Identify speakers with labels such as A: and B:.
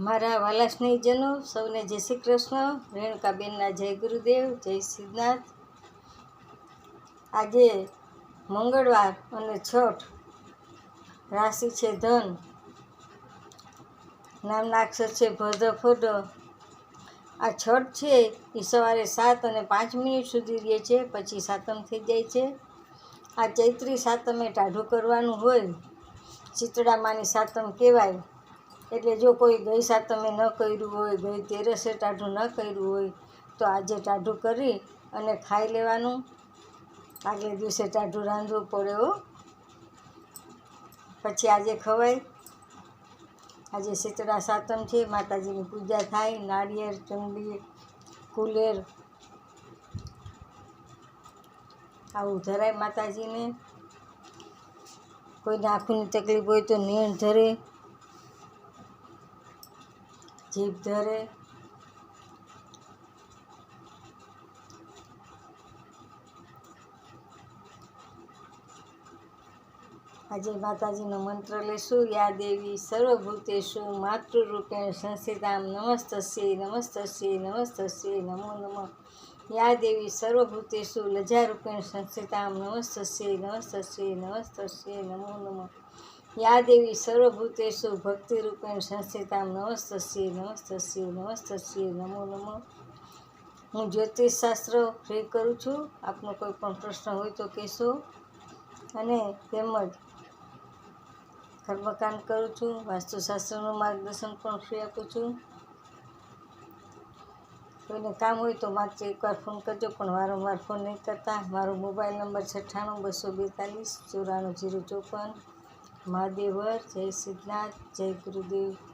A: મારા વાલા સ્નેહીજનો, સૌને જય શ્રી કૃષ્ણ, રેણુકાબેનના જય ગુરુદેવ, જય સિદ્ધનાથ આજે મંગળવાર અને છઠ રાશિ છે ધન. નામના અક્ષર છે ભદ ફોડ આ છઠ છે એ સવારે સાત અને પાંચ મિનિટ સુધી રહે છે, પછી સાતમ થઈ જાય છે. આ ચૈત્રી સાતમે ટાઢું કરવાનું હોય. શીતળામાની સાતમ કહેવાય. એટલે જો કોઈ ગઈ સાતમે ન કર્યું હોય, ગઈ તેરસે ટાઢું ન કર્યું હોય, તો આજે ટાઢું કરી અને ખાઈ લેવાનું. આગલે દિવસે ટાઢું રાંધવું પડે હો. પછી આજે ખવાય. આજે શીતળા સાતમ છે, માતાજીની પૂજા થાય, નાળિયેર, ચંડી, કુલેર. આવું ધરાય માતાજીને. કોઈ આંખોની તકલીફ હોય તો નેણ ધરે. જીભ ધરે આજે માતાજીનો મંત્ર લેશું. યા દેવી સર્વભૂતેષુ માતૃરૂપેણ સંસ્થિતામ નમસ્તસ્ય નમસ્તસ્ય નમસ્તસ્ય, નમો નમઃ. યા દેવી સર્વભૂતેષુ લજારૂપેણ સંસ્થિતામ નમસ્તસ્ય નમસ્તસ્ય નમસ્તસ્ય, નમો નમઃ. યા દેવી સર્વભૂતેષુ ભક્તિરૂપેણ સંસ્થિતામ નમસ્તસ્ય નમસ્તસ્ય નમસ્તસ્ય, નમો નમો. હું જ્યોતિષશાસ્ત્ર ફ્રી કરું છું. આપનો કોઈ પણ પ્રશ્ન હોય તો કહેશો. અને તેમજ કર્મકાંડ કરું છું. વાસ્તુશાસ્ત્રનું માર્ગદર્શન પણ ફ્રી આપું છું. કોઈને કામ હોય તો માત્ર એકવાર ફોન કરજો, પણ વારંવાર ફોન નહીં કરતા. મારો મોબાઈલ નંબર છઠ્ઠાણું બસો બેતાલીસ, ચોરાણું, જીરો ચોપન. મહાદેવર જય સિદ્ધનાથ જય ગુરુદેવ.